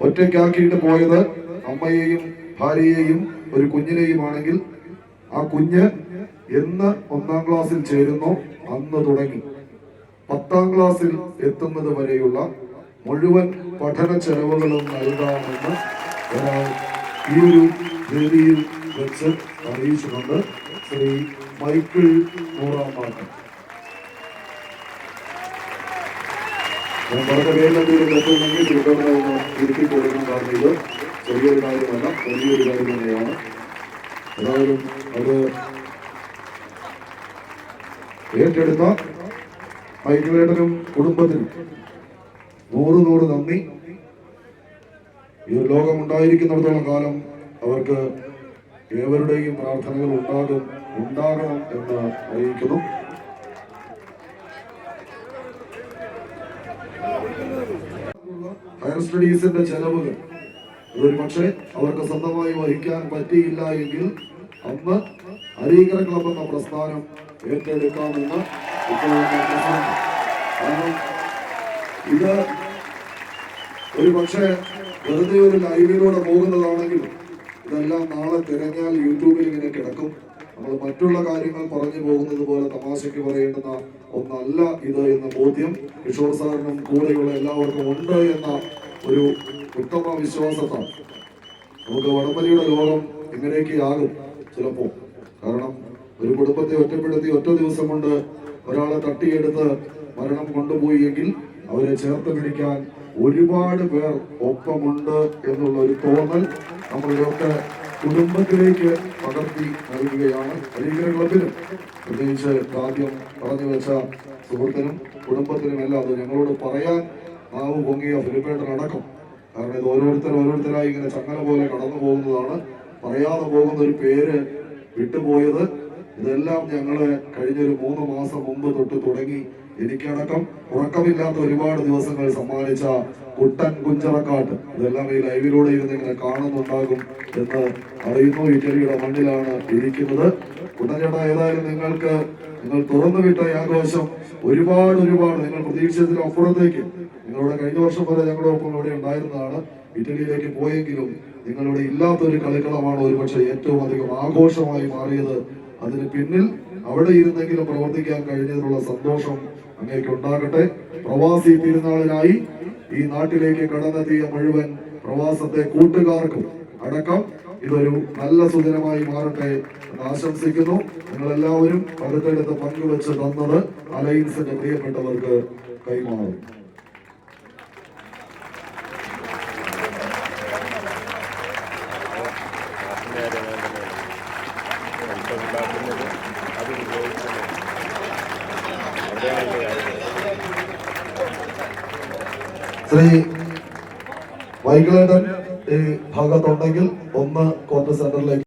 ഒറ്റയ്ക്കാക്കിയിട്ട് പോയത് അമ്മയെയും ഭാര്യയെയും ഒരു കുഞ്ഞിനെയുമാണെങ്കിൽ ആ കുഞ്ഞ് എന്ന് ഒന്നാം ക്ലാസ്സിൽ ചേരുന്നു അന്ന് തുടങ്ങി. പത്താം ക്ലാസ്സിൽ എത്തുന്നത് വരെയുള്ള മുഴുവൻ പഠന ചെലവുകളും നൽകാമെന്ന് ഈ ഒരു വേദിയിൽ വെച്ച് അറിയിച്ചിട്ടുണ്ട്. ശ്രീ മൈക്കിൾ നൂറാം പറഞ്ഞ പേരിലെന്തെങ്കിലും തെറ്റുണ്ടെങ്കിൽ തിരുവനന്തപുരം ഒന്ന് തിരുത്തി കൊടുക്കണം കാരണം ഇത് ചെറിയൊരു കാര്യമല്ല വലിയൊരു കാര്യം തന്നെയാണ്. ഏതായാലും ഏറ്റെടുത്ത മൈക്കിളേട്ടനും കുടുംബത്തിനും നൂറ് നൂറ് നന്ദി. ഈ ഒരു ലോകം ഉണ്ടായിരിക്കുന്നിടത്തോളം കാലം അവർക്ക് ഏവരുടെയും പ്രാർത്ഥനകൾ ഉണ്ടാകും ഉണ്ടാകണം എന്ന് അറിയിക്കുന്നു. ഹയർ സ്റ്റഡീസിന്റെ ചെലവുകൾ ഒരു പക്ഷേ അവർക്ക് സ്വന്തമായി വഹിക്കാൻ പറ്റിയില്ല എങ്കിൽ അന്ന് അരീകര ക്ലബ് എന്ന പ്രസ്ഥാനം ഏറ്റെടുക്കാമെന്ന്. കാരണം ഇത് ഒരു പക്ഷേ വെറുതെ ഒരു ലൈവിലൂടെ പോകുന്നതാണെങ്കിൽ ഇതെല്ലാം നാളെ തിരഞ്ഞാൽ യൂട്യൂബിൽ ഇങ്ങനെ കിടക്കും നമ്മൾ മറ്റുള്ള കാര്യങ്ങൾ പറഞ്ഞു പോകുന്നത് പോലെ തമാശയ്ക്ക് പറയേണ്ടുന്ന ഒന്നല്ല ഇത് എന്ന ബോധ്യം കിഷോർ സാറിനും കൂടെയുള്ള എല്ലാവർക്കും ഉണ്ട് എന്ന ഒരു ഉത്തമ വിശ്വാസത്താണ് നമുക്ക് വടംവലിയുടെ ലോകം ഇങ്ങനെയൊക്കെയാകും ആകും ചിലപ്പോ. കാരണം ഒരു കുടുംബത്തെ ഒറ്റപ്പെടുത്തി ഒറ്റ ദിവസം കൊണ്ട് ഒരാളെ തട്ടിയെടുത്ത് മരണം കൊണ്ടുപോയി എങ്കിൽ അവരെ ചേർത്ത് പിടിക്കാൻ ഒരുപാട് പേർ ഒപ്പമുണ്ട് എന്നുള്ള ഒരു തോന്നൽ നമ്മളുടെയൊക്കെ കുടുംബത്തിലേക്ക് പകർത്തി നൽകുകയാണ് അരീകര ക്ലബിനും പ്രത്യേകിച്ച് ആദ്യം പറഞ്ഞു വെച്ച സുഹൃത്തിനും കുടുംബത്തിനും എല്ലാം അത് ഞങ്ങളോട് പറയാൻ നാവ് പൊങ്ങിയ ഫിലിപ്പേട്ടനടക്കം. കാരണം ഇത് ഓരോരുത്തർ ഓരോരുത്തരായി ഇങ്ങനെ ചങ്ങല പോലെ കടന്നു പോകുന്നതാണ്. പറയാതെ പോകുന്ന ഒരു പേര് വിട്ടുപോയത്. ഇതെല്ലാം ഞങ്ങൾ കഴിഞ്ഞൊരു മൂന്ന് മാസം മുമ്പ് തൊട്ട് തുടങ്ങി. എനിക്കടക്കം ഉറക്കമില്ലാത്ത ഒരുപാട് ദിവസങ്ങൾ സമ്മാനിച്ച കുട്ടൻ കുഞ്ചറക്കാട്ട്. ഇതെല്ലാം ഈ ലൈവിലൂടെ ഇരുന്ന് ഇങ്ങനെ കാണുന്നുണ്ടാകും എന്ന് അറിയുന്നു. ഇറ്റലിയുടെ മണ്ണിലാണ് ഇരിക്കുന്നത്. കുട്ടൻചേട്ടാ ഏതായാലും നിങ്ങൾക്ക് നിങ്ങൾ തുറന്നു വിട്ട ഈ ആഘോഷം ഒരുപാട് ഒരുപാട് നിങ്ങൾ പ്രതീക്ഷിച്ചതിന് അപ്പുറത്തേക്ക്. നിങ്ങളുടെ കഴിഞ്ഞ വർഷം വരെ ഞങ്ങളുടെ ഒപ്പം ഇവിടെ ഉണ്ടായിരുന്നതാണ്. ഇറ്റലിയിലേക്ക് പോയെങ്കിലും നിങ്ങളുടെ ഇല്ലാത്ത ഒരു കളിക്കളമാണ് ഒരുപക്ഷെ ഏറ്റവും അധികം ആഘോഷമായി മാറിയത്. അതിന് പിന്നിൽ അവിടെ ഇരുന്നെങ്കിലും പ്രവർത്തിക്കാൻ കഴിഞ്ഞതിനുള്ള സന്തോഷം അങ്ങേക്ക് ഉണ്ടാകട്ടെ. പ്രവാസി തിരുനാളിനായി ഈ നാട്ടിലേക്ക് കടന്നെത്തിയ മുഴുവൻ പ്രവാസത്തെ കൂട്ടുകാർക്കും അടക്കം ഇതൊരു നല്ല സുദിനമായി മാറട്ടെ എന്ന് ആശംസിക്കുന്നു. നിങ്ങൾ എല്ലാവരും അടുത്തടുത്ത് പങ്കുവെച്ച് തന്നത് അലയൻസിന്റെ പ്രിയപ്പെട്ടവർക്ക് കൈമാറും. ശ്രീ വൈകുന്നേരം ഈ ഭാഗത്തുണ്ടെങ്കിൽ ഒന്ന് കോൺഗ്രസ് സെന്ററിലേക്ക്